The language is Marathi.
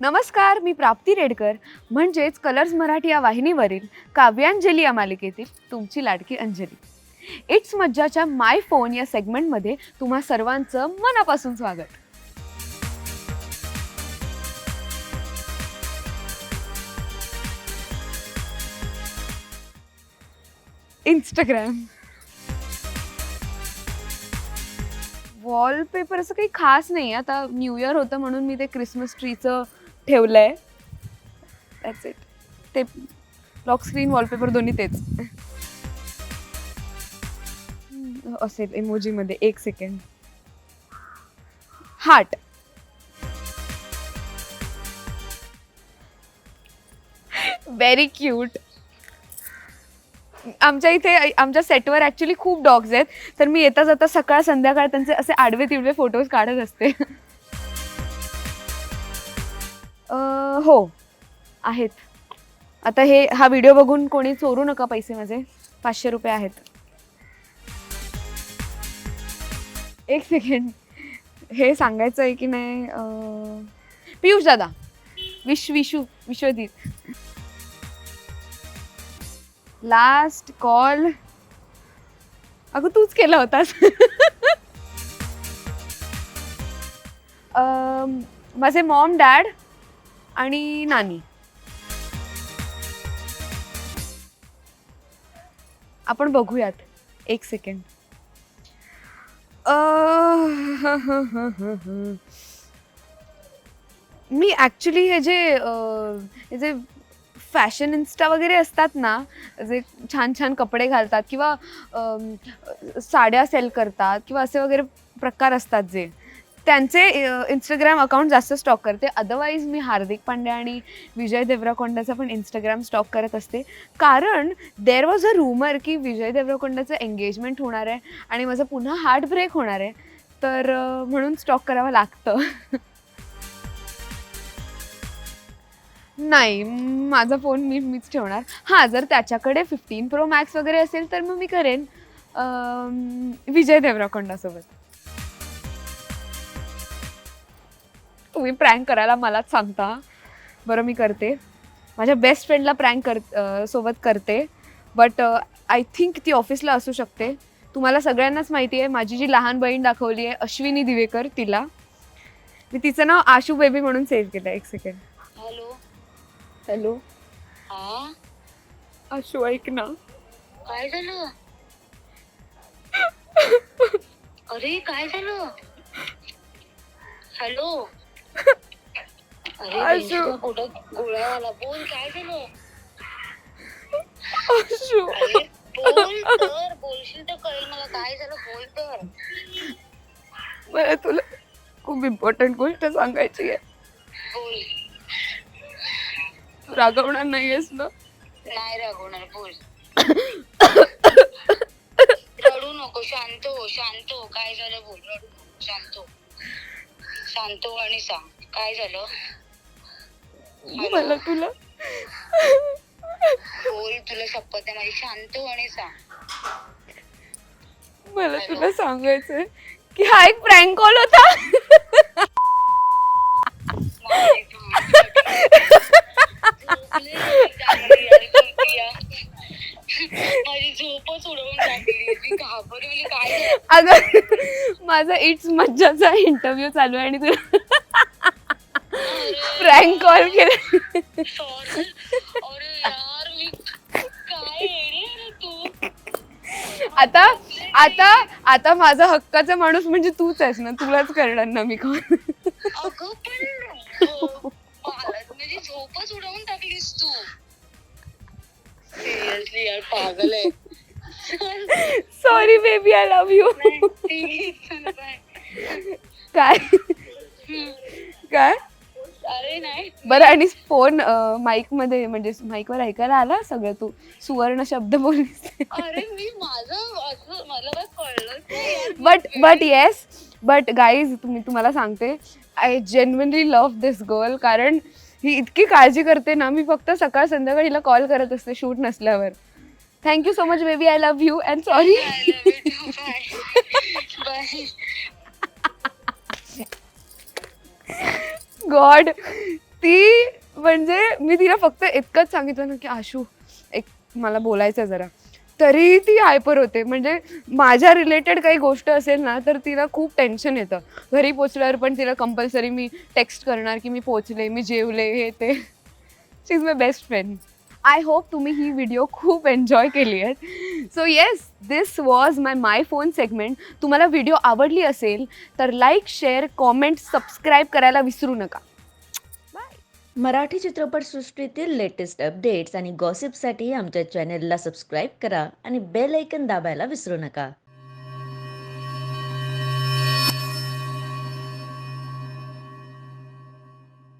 नमस्कार मी प्राप्ती रेडकर. म्हणजेच कलर्स मराठी या वाहिनीवरील काव्यांजली या मालिकेतील तुमची लाडकी अंजली. इट्स मज्जाच्या माय फोन या सेगमेंटमध्ये तुम्हा सर्वांचं मनापासून स्वागत. इंस्टाग्राम वॉलपेपर असं काही खास नाही आता न्यू इयर होतं म्हणून मी ते क्रिसमस ट्रीचं ठेवलं आहे दॅट्स इट ते लॉक स्क्रीन वॉलपेपर दोन्ही तेच. असेल इमोजीमध्ये एक सेकंड हार्ट व्हेरी क्यूट आमच्या इथे आमच्या सेटवर ॲक्च्युली खूप डॉग्स आहेत. तर मी येता जाता सकाळ संध्याकाळ त्यांचे असे आडवे तिडवे फोटोज काढत असते. अं, हो. आहेत. आता हे हा व्हिडिओ बघून कोणी चोरू नका पैसे माझे. पाचशे रुपये आहेत. एक सेकंड हे सांगायचं आहे की नाही अं, पियुष दादा. विश विशू विश्वजित लास्ट कॉल अगं तूच केला होतास. माझे मॉम डॅड आणि नानी. आपण बघूयात. एक सेकंड मी ॲक्च्युली हे जे हे जे फॅशन इन्स्टा वगैरे असतात ना जे छान छान कपडे घालतात किंवा साड्या सेल करतात किंवा असे वगैरे प्रकार असतात जे त्यांचे इंस्टाग्राम अकाउंट जास्त स्टॉक करते. अदरवाईज मी हार्दिक पांड्या आणि विजय देवराकोंडाचा पण इंस्टाग्राम स्टॉक करत असते. कारण देर वॉज अ रूमर की विजय देवराकोंडाचं एंगेजमेंट होणार आहे आणि माझं पुन्हा हार्ट ब्रेक होणार आहे. तर म्हणून स्टॉक करावं लागतं. नाही माझा फोन मी मीच ठेवणार. हां जर त्याच्याकडे फिफ्टीन प्रो मॅक्स वगैरे असेल तर मग मी करेन. विजय देवराकोंडासोबत. तुम्ही प्रँक करायला मलाच सांगता. बरं मी करते. माझ्या बेस्ट फ्रेंडला प्रँक कर अं, सोबत करते. बट आय थिंक ती ऑफिसला असू शकते. तुम्हाला सगळ्यांनाच माहिती आहे माझी जी लहान बहीण दाखवली आहे अश्विनी दिवेकर तिला. मी तिचं नाव आशू बेबी म्हणून सेव्ह केलं एक सेकंड हॅलो हॅलो हा? आशू ऐक ना. काय झालं? अरे काय झालं? हॅलो आशू. कुठं गोळा झाला बोल काय झालं? आशू अरे बोल तर बोलशील तर कळेल मला काय झालं बोल तर. मला तुला खूप इम्पॉर्टंट गोष्ट सांगायची आहे. बोल. तू रागवणार नाहीयेस ना? नाही रागवणार बोल. रडू नको शांत हो शांत हो. काय झालं बोल रडू नको शांत हो. हो आणि सांग. काय झालं? मला तुला? बोल तुला शपथ आहे माझी. शांत आणि सांग. मला तुला सांगायचंय की हा एक प्रँक कॉल होता. माझी झोपच उडवून टाकली मी घाबरली काय? अगं माझा इट्स मज्जाचा इंटरव्ह्यू चालू आहे आणि तुला प्रँक कॉल केला. Sorry. अरे यार मी काय येडी आहे रे तू? आता आता आता माझा हक्काचा माणूस म्हणजे तूच आहेस ना? तुलाच करणार ना मी कॉल अगं पण अं, मला म्हणजे झोपच उडवून टाकलीस तू. सिरियसली यार पागल आहे. Sorry baby I love you. काय. काय बरं आणि फोन माईकमध्ये म्हणजे माईक वर ऐकायला आला सगळं तू सुवर्ण शब्द बोललीस यार. But but yes but guys तुम्ही तुम्हाला सांगते I genuinely love this girl कारण ही इतकी काळजी करते ना मी फक्त सकाळ संध्याकाळ हिला कॉल करत असते शूट नसल्यावर thank you so much baby I love you and sorry. God ती म्हणजे मी तिला फक्त इतकंच सांगितलं ना की आशू एक मला बोलायचं जरा. तरी ती हायपर होते. म्हणजे माझ्या रिलेटेड काही गोष्ट असेल ना तर तिला खूप टेन्शन येतं. घरी पोचल्यावर पण तिला कंपल्सरी मी टेक्स्ट करणार की मी पोचले मी जेवले हे ते. She is my best friend I hope तुम्ही ही व्हिडिओ खूप एन्जॉय केली आहे. So yes this was my my phone segment तुम्हाला व्हिडिओ आवडली असेल तर लाईक शेअर कॉमेंट सबस्क्राईब करायला विसरू नका. मराठी चित्रपटसृष्टीतील लेटेस्ट अपडेट्स आणि गॉसिपसाठी आमच्या चॅनेलला सबस्क्राईब करा आणि बेल ऐकन दाबायला विसरू नका.